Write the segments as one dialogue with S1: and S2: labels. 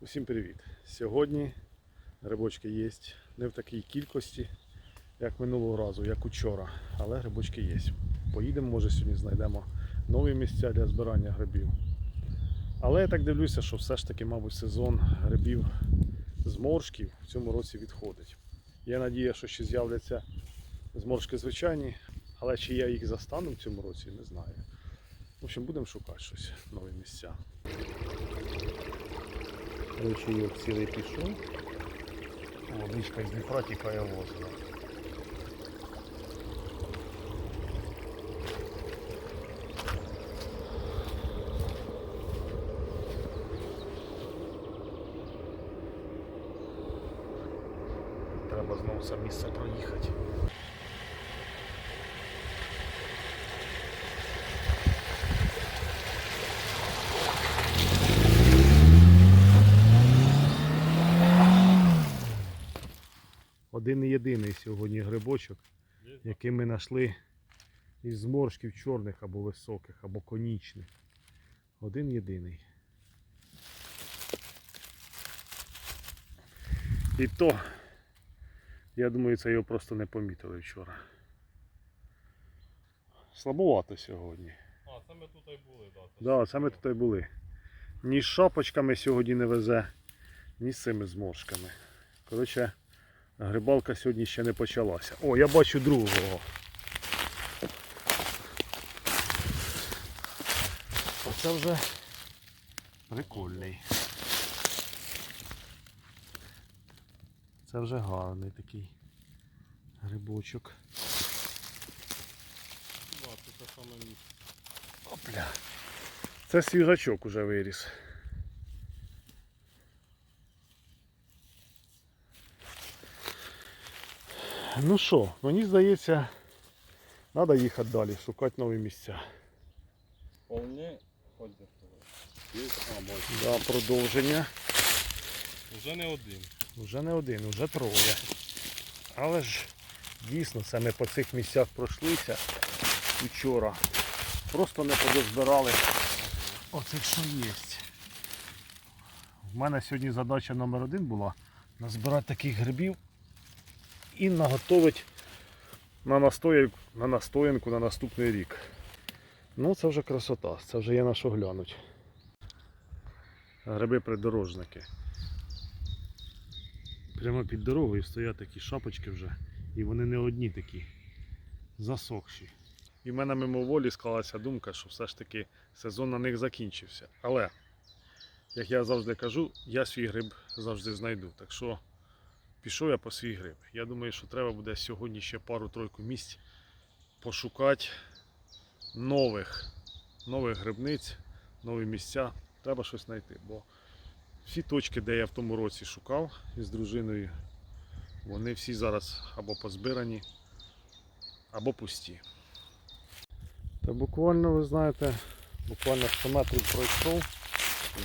S1: Усім привіт! Сьогодні грибочки є не в такій кількості, як минулого разу, як учора, але грибочки є. Поїдемо, може сьогодні знайдемо нові місця для збирання грибів. Але я так дивлюся, що все ж таки, мабуть, сезон грибів зморшків в цьому році відходить. Є надія, що ще з'являться зморшки звичайні, але чи я їх застану в цьому році, не знаю. В общем, будемо шукати щось, нові місця. Ручійок цілий пішов. Водичка з Дніпра тікає в озеро. Треба знову це місце проїхати. Грибочок, який ми знайшли із зморшків чорних або високих, або конічних. Один єдиний. І то, я думаю, це його просто не помітили вчора. Слабовато сьогодні.
S2: А, саме тут і були, так.
S1: Так, да, саме тут і були. Ні з шапочками сьогодні не везе, ні з цими зморшками. Коротше, грибалка сьогодні ще не почалася. О, я бачу другого. Оце вже прикольний. Це вже гарний такий грибочок. Опля. Це свіжачок уже виріс. Ну що, мені здається, треба їхати далі, шукати нові місця.
S2: Вполне.
S1: Да, продовження.
S2: Уже не один.
S1: Вже не один, вже троє. Але ж дійсно ми по цих місцях пройшлися вчора. Просто не подозбирали оцих, що є. У мене сьогодні задача номер один була назбирати таких грибів і наготовити на настоянку, на настоянку на наступний рік. Ну це вже красота, це вже є на що глянуть. Гриби придорожники. Прямо під дорогою стоять такі шапочки вже, і вони не одні такі засохші. І в мене мимоволі склалася думка, що все ж таки сезон на них закінчився. Але, як я завжди кажу, я свій гриб завжди знайду. Так що пішов я по свій гриб. Я думаю, що треба буде сьогодні ще пару-тройку місць пошукати нових, нових грибниць, нові місця. Треба щось знайти. Бо всі точки, де я в тому році шукав із дружиною, вони всі зараз або позбирані, або пусті. Та буквально, ви знаєте, буквально 100 метрів пройшов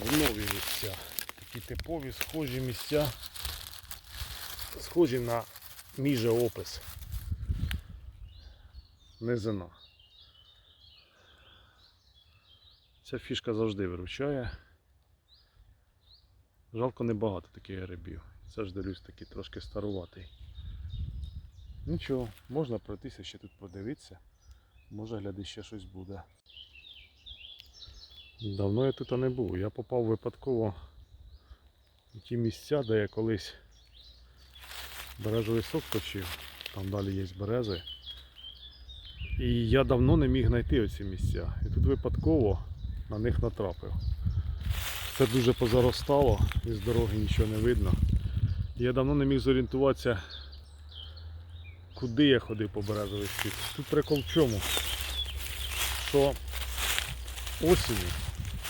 S1: в нові місця. Такі типові, схожі місця, схожі на мій же опис. Низина. Ця фішка завжди виручає. Жалко небагато таких грибів. Це ж дивлюсь такий трошки старуватий. Нічого, можна пройтися ще тут подивитися. Може гляди ще щось буде. Давно я тут не був. Я попав випадково в ті місця, де я колись березовий сок точив. Там далі є берези. І я давно не міг знайти оці місця. І тут випадково на них натрапив. Все дуже позаростало, із дороги нічого не видно. Я давно не міг зорієнтуватися, куди я ходив по березовий світ. Тут прикол в чому? Що осінню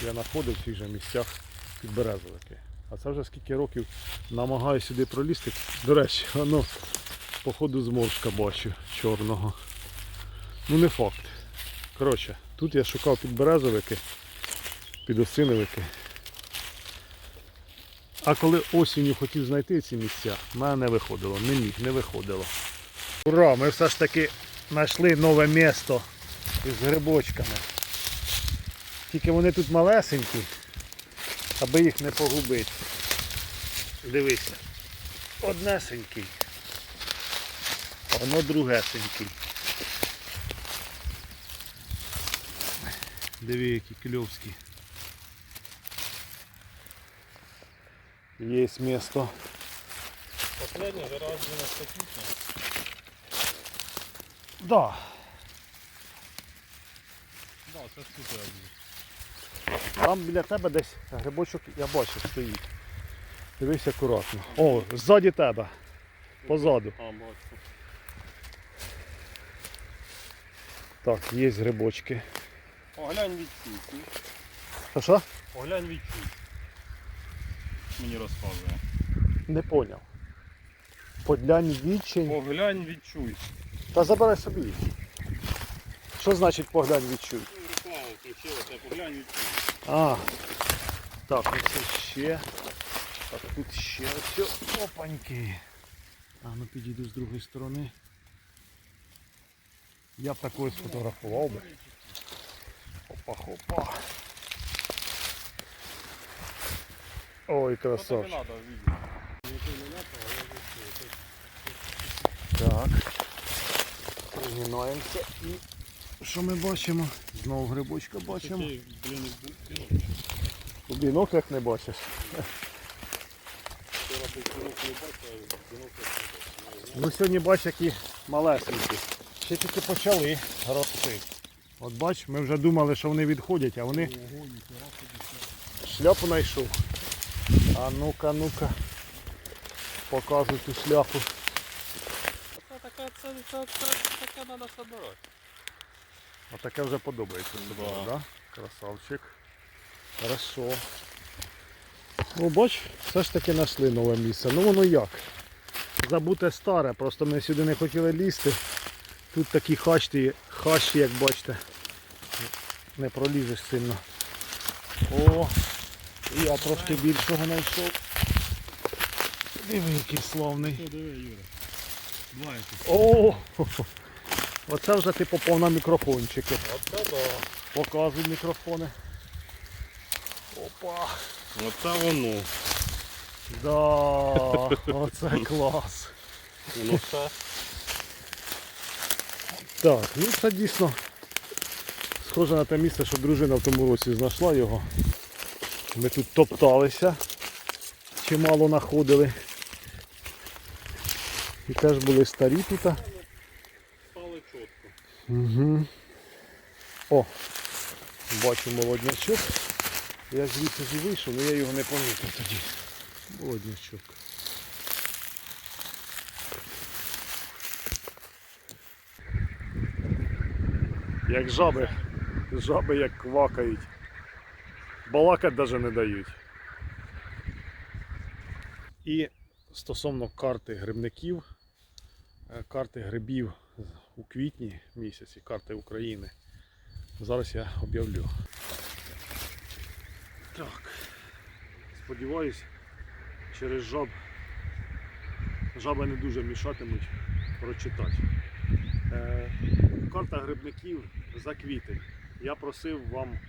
S1: я знаходив в цих же місцях підберезовики. А це вже скільки років намагаюся сюди пролізти. До речі, воно по ходу зморшка бачу чорного. Ну не факт. Коротше, тут я шукав підберезовики, підосиновики. А коли осінню хотів знайти ці місця, в мене не виходило, не міг, не виходило. Ура! Ми все ж таки знайшли нове місто із грибочками. Тільки вони тут малесенькі, аби їх не погубити. Дивися. Однесенький. Воно другесенький. Диви, які кльовські. Є місто.
S2: Последня же раз 90 куча.
S1: Да.
S2: Да, це супер.
S1: Там біля тебе десь грибочок, я бачу, стоїть. Дивись акуратно. О, ззаді тебе. Позаду.
S2: А, бачу.
S1: Так, є грибочки.
S2: Оглянь відчуй.
S1: Що що?
S2: Оглянь відчуй. Мені розказує.
S1: Не поняв. Подлянь відчень.
S2: Поглянь відчуй.
S1: Та забирай собі. Що значить поглянь відчуй? А. Так, ось ще. Так, тут ще ось. Опаньки. А ну підійду з другої сторони. Я б такою сфотографував би. Опа-хопа. Ой,
S2: Що тобі
S1: красавчик.
S2: треба відео?
S1: Так. Пригинаємося і що ми бачимо? Знову грибочка бачимо. У біноклях не бачиш. Ну сьогодні бач, які малесенькі. Ще тільки почали рости. От бач, ми вже думали, що вони відходять, а вони шляпу знайшов. А ну-ка, ну-ка. Показуй ту шляпу.
S2: Це таке, це, це, це, таке треба собирати.
S1: Отаке вже подобається тобі,
S2: Да.
S1: да? Красавчик. Хорошо. Ну, бач, все ж таки знайшли нове місце. Ну воно як? Забуте старе, просто ми сюди не хотіли лізти. Тут такі хащі, хащі, як бачите. Не пролізеш сильно. О! Я трошки більшого знайшов. Диви, який славний.
S2: Що, диви, Юра.
S1: О! Оце вже ти попав на мікрофончики.
S2: Оце да.
S1: Показуй мікрофони. Опа!
S2: Оце воно.
S1: Да, оце клас.
S2: Воно все.
S1: Так, ну це дійсно схоже на те місце, що дружина в тому році знайшла його. Ми тут топталися, чимало знаходили. І теж були старі тут. Угу. О, бачу молоднячок. Я звідси ж вийшов, але я його не помітив тоді. Молоднячок. Як жаби, жаби як квакають. Балакать навіть не дають. І стосовно карти грибників, е, карти грибів у квітні місяці, карти України. Зараз я об'явлю. Так. Сподіваюсь, через жаб жаби не дуже мішатимуть прочитати. Е, карта грибників за квітень. Я просив вам е,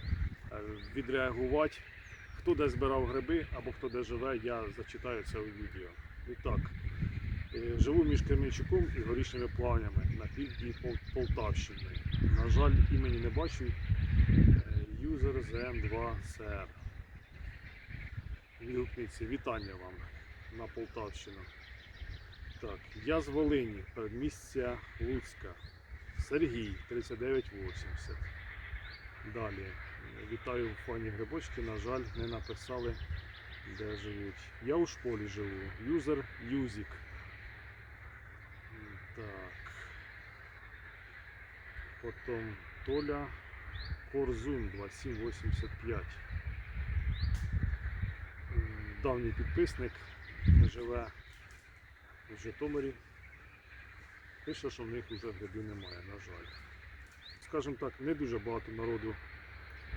S1: відреагувати, хто де збирав гриби або хто де живе, я зачитаю це у відео. І так, Е, Живу між Кременчуком і горішніми плавнями півдні Полтавщини. На жаль, імені не бачу. Е, Юзер ЗМ2СР. Відгукніться. Вітання вам на Полтавщину. Так, я з Волині, передмістя Луцька. Сергій 3980. Далі. Вітаю в фоні грибочки. На жаль, не написали, де живуть. Я у школі живу. Юзер Юзік. Так. Потім Толя Корзун 2785. М, Давній підписник живе в Житомирі. Пише, що в них вже грибів немає, на жаль. Скажімо так, не дуже багато народу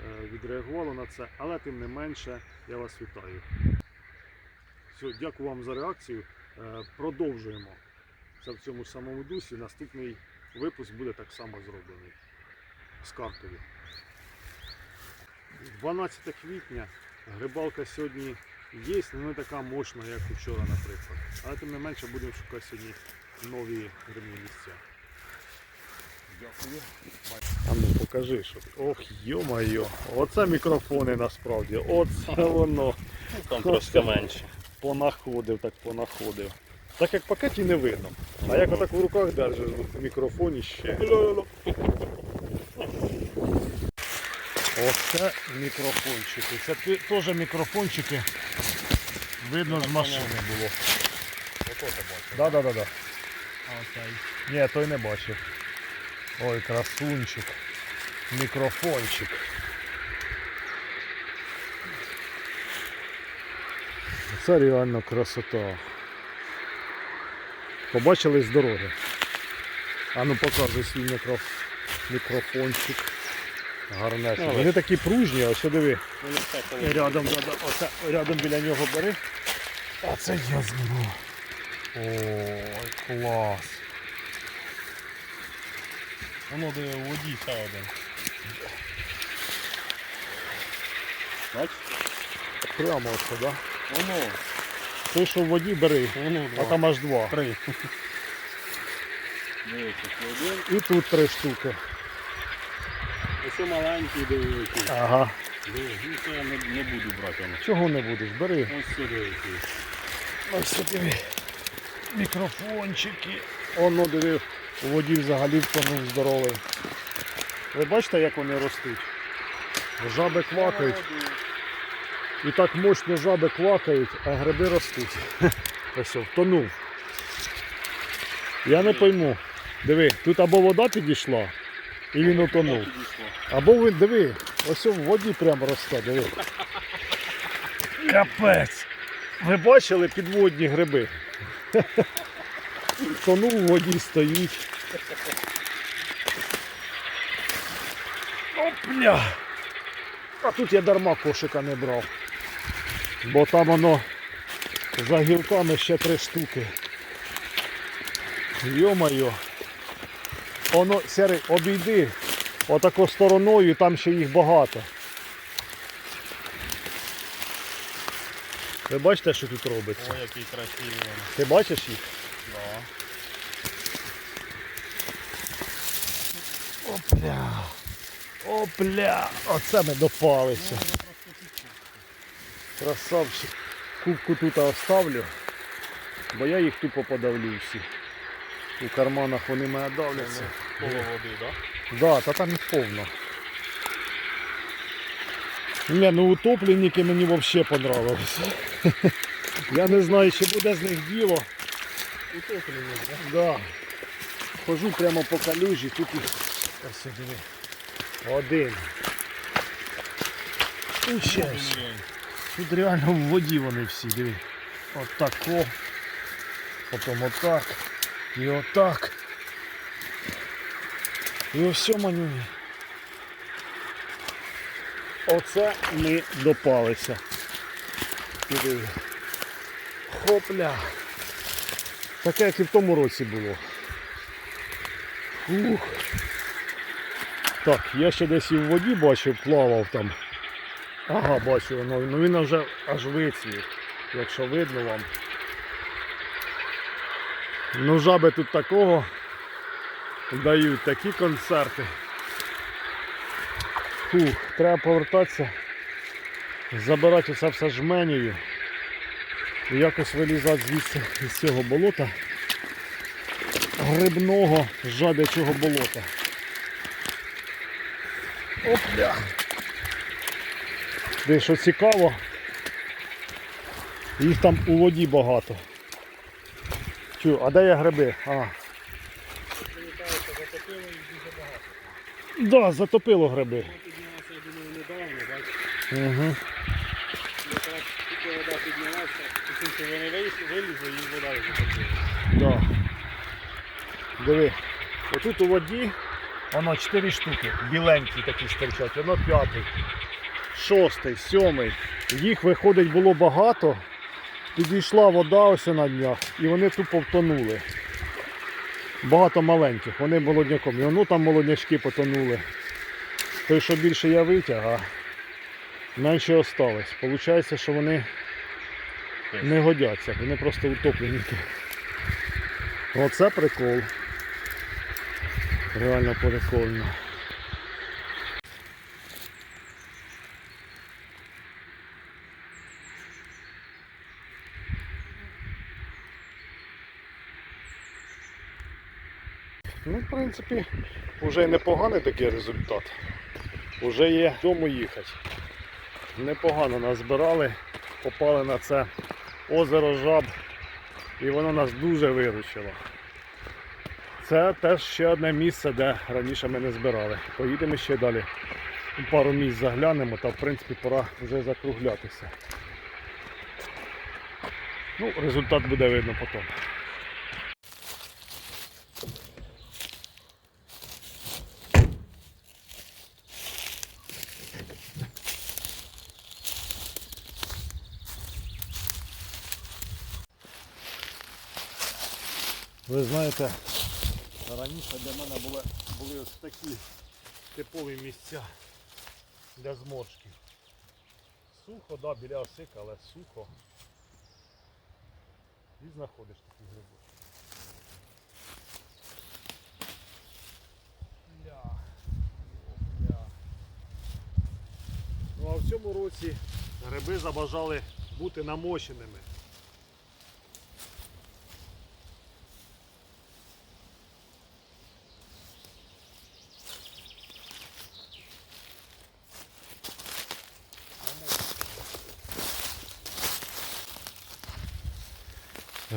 S1: е, відреагувало на це, але тим не менше я вас вітаю. Все, дякую вам за реакцію. Е, Продовжуємо це в цьому самому дусі. Наступний випуск буде так само зроблений з картою. 12 квітня. Грибалка сьогодні є, але не така мощна, як вчора, наприклад. Але тим не менше будемо шукати сьогодні нові грибні місця. Дякую. А ну покажи, що. ти. Ох, йо-моє, оце мікрофони насправді. Оце воно.
S2: Там трошки менше.
S1: Понаходив, так понаходив. Так як пакетів не видно. А як отак в руках держиш в мікрофоні ще. Оце мікрофончики. Це теж мікрофончики. Видно з машини було.
S2: Ото ти
S1: да, да, да.
S2: А оцей.
S1: Ні, той не бачив. Ой, красунчик. Мікрофончик. Це реально красота. Побачили з дороги. А ну показуй свій мікро... мікрофончик. Гарнесний.
S2: Ну,
S1: Вони такі пружні, а що диви.
S2: Вони.
S1: Рядом, оце, рядом біля нього бери. А це я зберу. Ой, клас.
S2: Воно де у воді ще один. Бачиш?
S1: Прямо оце, да?
S2: Воно.
S1: Той, що в воді бери, а там аж два.
S2: Три. Дивіться, один.
S1: І тут три штуки.
S2: Ось маленький дивіться.
S1: Ага.
S2: Ну, я не, не буду брати.
S1: Чого не будеш? Бери.
S2: Ось сюди.
S1: Ось диви. Мікрофончики. Оно диви, у воді взагалі втонув здоровий. Ви бачите, як вони ростуть? Жаби квакають. І так мощно жаби квакають, а гриби ростуть. Ось, втонув. Я не пойму. Диви, тут або вода підійшла, і він утонув. Або він, диви, ось в воді прямо росте, диви. Капець. Ви бачили підводні гриби? Тонув у воді стоїть. Опля! А тут я дарма кошика не брав. Бо там воно за гілками ще три штуки. Йо-моє. Воно, Сірий, обійди отако стороною, там ще їх багато. Ви бачите, що тут робиться?
S2: Ой, який красивий він.
S1: Ти бачиш їх?
S2: Да.
S1: Опля. Опля. Оце ми допалися. Красавчик. Кубку тут оставлю, бо я їх тупо подавлю всі. У карманах вони мене давляться.
S2: Коло води, так?
S1: Да, та там їх повно. Не, ну утопленники мені взагалі понравились. Я не знаю, чи буде з них діло.
S2: Утоплені, так?
S1: Да. Хожу прямо по калюжі, тут їх ось. Один. Ще. Тут реально в воді вони всі, диви. Отако. Потім отак. І отак. І ось манюні. Оце ми допалися. І диви. Хопля. Таке, як і в тому році було. Ух. Так, я ще десь і в воді бачив, плавав там. Ага, бачу, ну, ну він вже аж вицвів, якщо видно вам. Ну жаби тут такого дають такі концерти. Фух, треба повертатися, забирати оце все жменію і якось вилізати звідси з цього болота. Грибного жабячого болота. Опля! Де що цікаво, їх там у воді багато. Чу, а де є гриби? А.
S2: Затопило їх дуже багато.
S1: Да, затопило гриби.
S2: Тільки вода піднялася, тільки вони і вода затопила.
S1: Да. Диви, отут у воді воно 4 штуки, біленькі такі стирчать, воно п'ятий, шостий, сьомий. Їх виходить було багато. Підійшла вода ось на днях і вони тупо втонули. Багато маленьких, вони молодняком. І воно там молоднячки потонули. Той, що більше я витяг, а менше осталось. Получається, що вони не годяться, вони просто утоплені. Оце прикол. Реально прикольно. Ну, в принципі, вже непоганий такий результат. Уже є дому їхати. Непогано назбирали, попали на це озеро жаб і воно нас дуже виручило. Це теж ще одне місце, де раніше ми не збирали. Поїдемо ще далі. Пару місць заглянемо та в принципі пора вже закруглятися. Ну, результат буде видно потім. Ви знаєте, раніше для мене були, були ось такі типові місця для зморшків. Сухо, да, біля осика, але сухо. І знаходиш такі. Ля. Ну а в цьому році гриби забажали бути намоченими.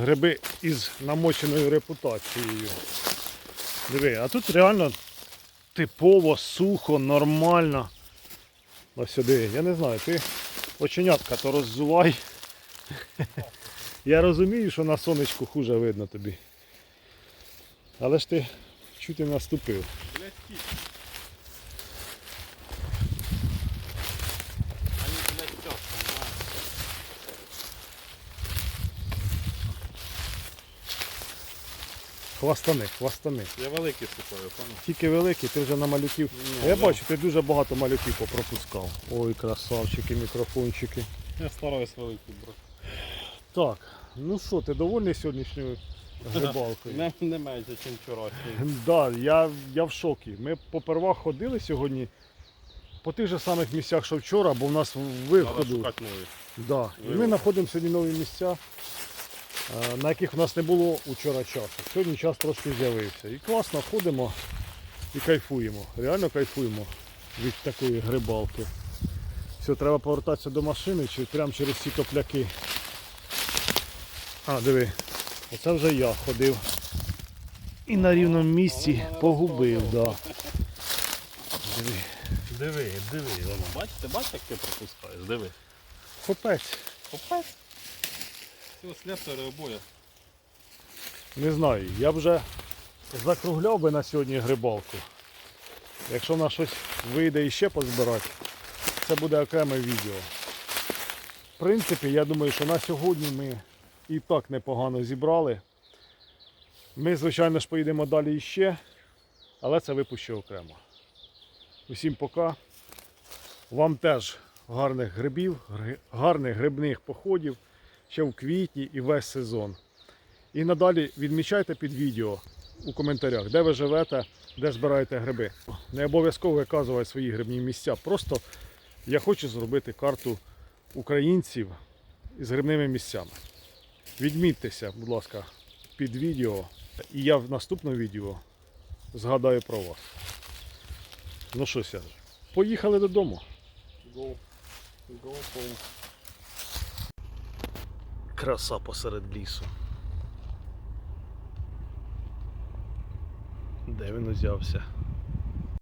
S1: Гриби із намоченою репутацією. Диви, а тут реально типово, сухо, нормально. Ось сюди. Я не знаю, ти оченятка то роззувай. Я розумію, що на сонечку хуже видно тобі. Але ж ти чуть і наступив. Хвастани, хвастани.
S2: Я великий сухою, понял?
S1: Тільки великий, ти вже на малюків.
S2: Ні,
S1: я
S2: да.
S1: бачу, ти дуже багато малюків попропускав. Ой, красавчики, мікрофончики.
S2: Я стараюсь великий брати.
S1: Так, ну що, ти довольний сьогоднішньою грибалкою?
S2: Не, не менше, ніж вчорашній.
S1: Да, я, я в шокі. Ми попервах ходили сьогодні по тих же самих місцях, що вчора, бо в нас виходу. Да. І ми знаходимо сьогодні нові місця, на яких в нас не було вчора часу. Сьогодні час трошки з'явився. І класно ходимо і кайфуємо. Реально кайфуємо від такої грибалки. Все, треба повертатися до машини чи прямо через ці топляки. А, диви, оце вже я ходив. І на рівному місці погубив, да. Диви, диви, диви.
S2: Воно, бачиш, ти бачиш, як ти пропускаєш? Диви.
S1: Копець.
S2: Попець. Все, слесарі обоє.
S1: Не знаю, я вже закругляв би на сьогодні грибалку. Якщо на щось вийде іще позбирати, це буде окреме відео. В принципі, я думаю, що на сьогодні ми і так непогано зібрали. Ми, звичайно ж, поїдемо далі іще, але це випущу окремо. Усім пока. Вам теж гарних грибів, гарних грибних походів ще в квітні і весь сезон. І надалі відмічайте під відео у коментарях, де ви живете, де збираєте гриби. Не обов'язково виказувати свої грибні місця. Просто я хочу зробити карту українців із грибними місцями. Відмітьтеся, будь ласка, під відео. І я в наступному відео згадаю про вас. Ну що, Серж, поїхали додому.
S2: Go. Go home.
S1: Краса посеред лісу. Де він узявся?